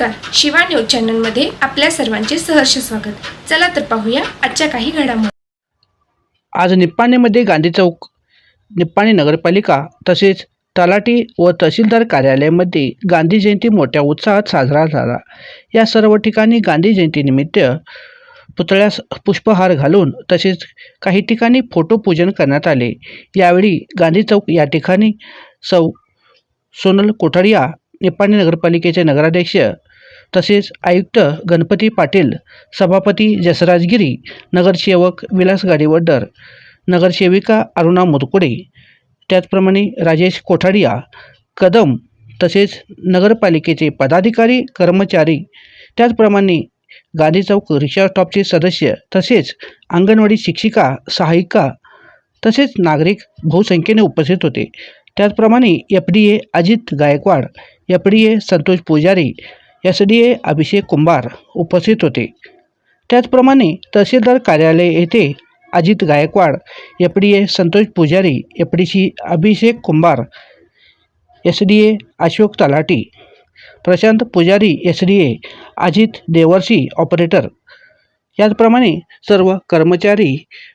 Shiva news चॅनलमध्ये आपल्या सर्वांचे सहर्ष स्वागत. चला तर पाहूया आजच्या काही घडामोडी. आज निप्पाणीमध्ये गांधी चौक निप्पाणी नगरपालिका तसेच तलाठी व तहसीलदार कार्यालयामध्ये गांधी जयंती मोठ्या उत्साहात साजरा झाला. या सर्व ठिकाणी गांधी जयंतीनिमित्त पुतळ्यास पुष्पहार घालून तसेच काही ठिकाणी फोटो पूजन करण्यात आले. यावेळी गांधी चौक या ठिकाणी सौ सोनल कोठारिया निप्पाणी नगरपालिकेचे नगराध्यक्ष तसेच आयुक्त गणपती पाटील सभापती जसराज गिरी नगरसेवक विलास गाडीवड्डर नगरसेविका अरुणा मुरकुडे त्याचप्रमाणे राजेश कोठाडिया कदम तसेच नगरपालिकेचे पदाधिकारी कर्मचारी त्याचप्रमाणे गांधी चौक रिक्षा स्टॉपचे सदस्य तसेच अंगणवाडी शिक्षिका सहायिका तसेच नागरिक बहुसंख्येने उपस्थित होते. त्याचप्रमाणे F D A Ajit Gaikwad F D A Santosh Pujari S D ए अभिषेक कुंभार उपस्थित होते. त्याचप्रमाणे तहसीलदार कार्यालय येथे Ajit Gaikwad F D A Santosh Pujari F D C Abhishek Kumbhar S D A Ashok talathi Prashant Pujari S D A Ajit Devarshi operator. याचप्रमाणे सर्व कर्मचारी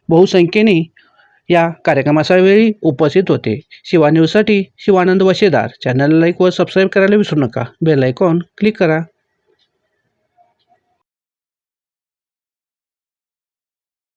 बहुसंख्येने या कार्यक्रमाच्या वेळी उपस्थित होते. शिवा न्यूजसाठी शिवानंद वशेदार. चॅनलला लाईक व सबस्क्राईब करायला विसरू नका. बेल आयकॉन क्लिक करा.